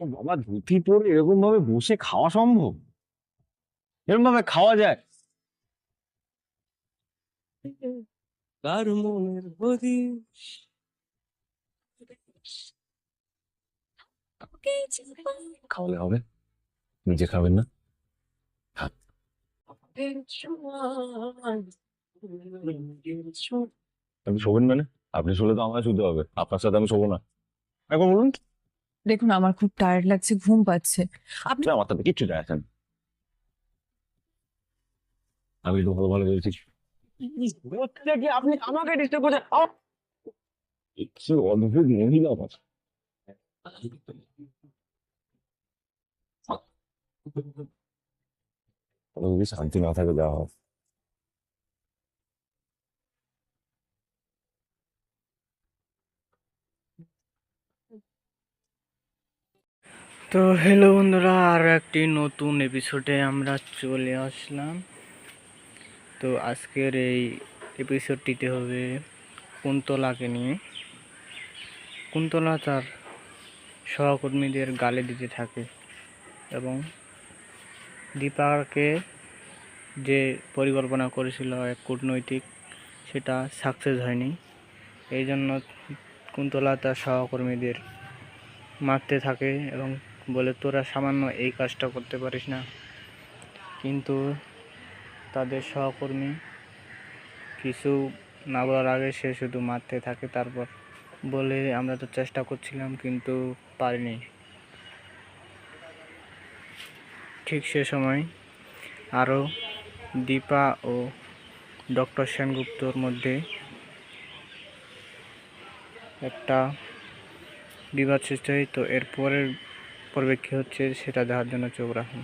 ও বাবা ধুতি পরে এরকম ভাবে বসে খাওয়া সম্ভব? এরকম ভাবে খাওয়া যায়? কার মনের হদিস খাওয়ালে হবে। নিজে খাবেন না? আপনি শোবেন মানে? আপনি শুলে তো আমার শুতে হবে। আপনার সাথে আমি শোবো না। এখন বলুন দেখুন আমার খুব টায়ার্ড লাগছে ঘুম পাচ্ছে। আপনি আমার সাথে কিচ্ছু যায় আসেন। আমি তো ভালো ভালো বলছি কি আপনি আমাকে ডিস্টার্ব করছেন। একটু অদ্ভুত মহিলা আমার। শান্তি না থাকে যাওয়া তো হ্যালো বন্ধুরা, আর একটি নতুন এপিসোডে আমরা চলে আসলাম। তো আজকের এই এপিসোডটিতে হবে কুন্তলাকে নিয়ে। কুন্তলা তার সহকর্মীদের গালে দিতে থাকে এবং দীপাকে যে পরিকল্পনা করেছিল এক কূটনৈতিক, সেটা সাকসেস হয়নি। এই জন্য কুন্তলা তার সহকর্মীদের মারতে থাকে এবং বলে তোরা সামান্য এই কাজটা করতে পারিস না। কিন্তু তাদের সহকর্মী কিছু না বলার আগে সে শুধু মারতে থাকে তারপর বলে, আমরা তো চেষ্টা করছিলাম, কিন্তু পারিনি। ঠিক সে সময় আরও দীপা ও ডক্টর সেনগুপ্তর মধ্যে একটা বিবাদ সৃষ্টি হয়। তো এর পরের পর্বে কী হচ্ছে সেটা দেখার জন্য চোখ রাখুন।